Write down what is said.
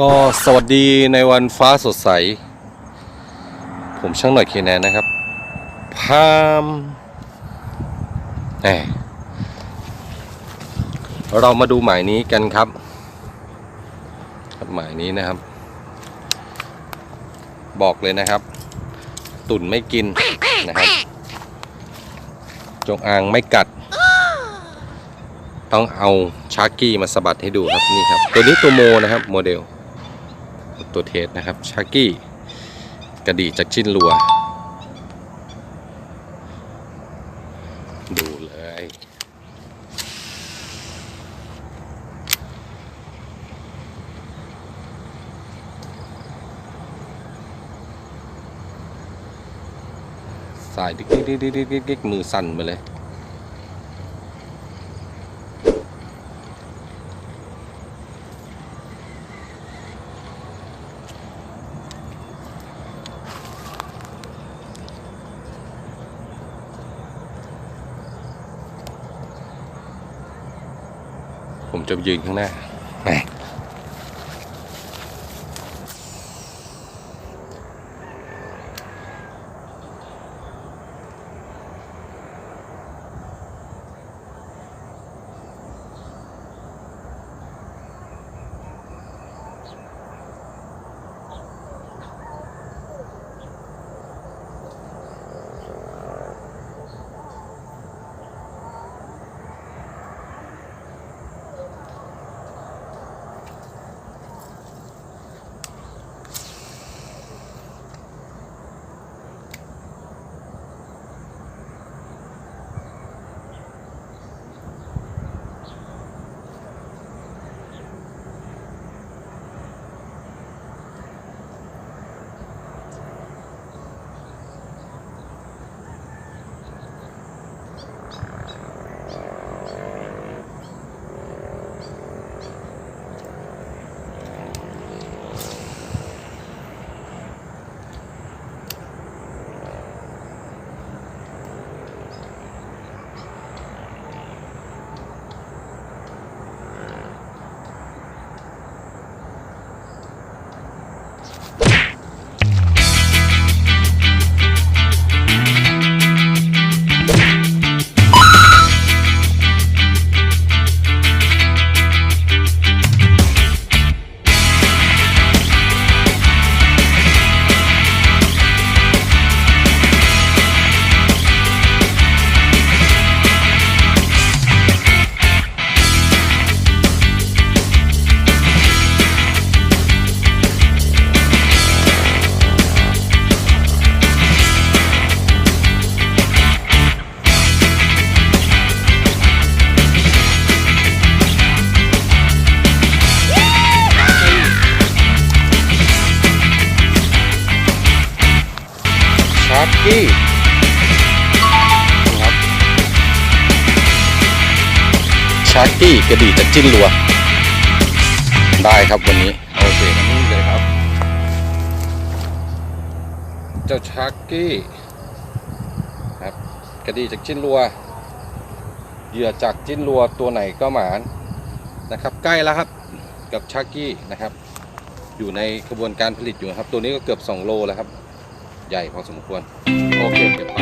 ก็สวัสดีในวันฟ้าสดใส ผมช่างหน่อยเคแนนนะครับ พามแหมเรามาดูหมายนี้กันครับครับ หมายนี้นะครับ บอกเลยนะครับ ตุ่นไม่กินนะครับ จงอางไม่กัด ต้องเอาชาร์กี้มาสะบัดให้ดูครับนี่ครับ ตัวนี้ตัวโมนะครับโมเดล ตัวเทสนะครับชากี้กระดี่จากจิ้นลัว ดูเลย สายดิ๊กดิ๊กดิ๊กดิ๊กดิ๊กดิ๊กดิ๊กมือสั่นไปเลย ผมจะยืนข้างหน้า แหมชาร์กี้ครับชาร์กี้กระดี่จากจิ้นลัว ได้ครับวันนี้ โอเคนี่เลยครับ เจ้าชาร์กี้ครับกระดี่จากจิ้นลัวเหยื่อจากจิ้นลัวตัวไหนก็หมานนะครับใกล้แล้วครับกับชาร์กี้นะครับ อยู่ในกระบวนการผลิตอยู่ครับ ตัวนี้ก็เกือบ 2 โลแล้วครับ ใหญ่พอสมควรโอเคเก็บไป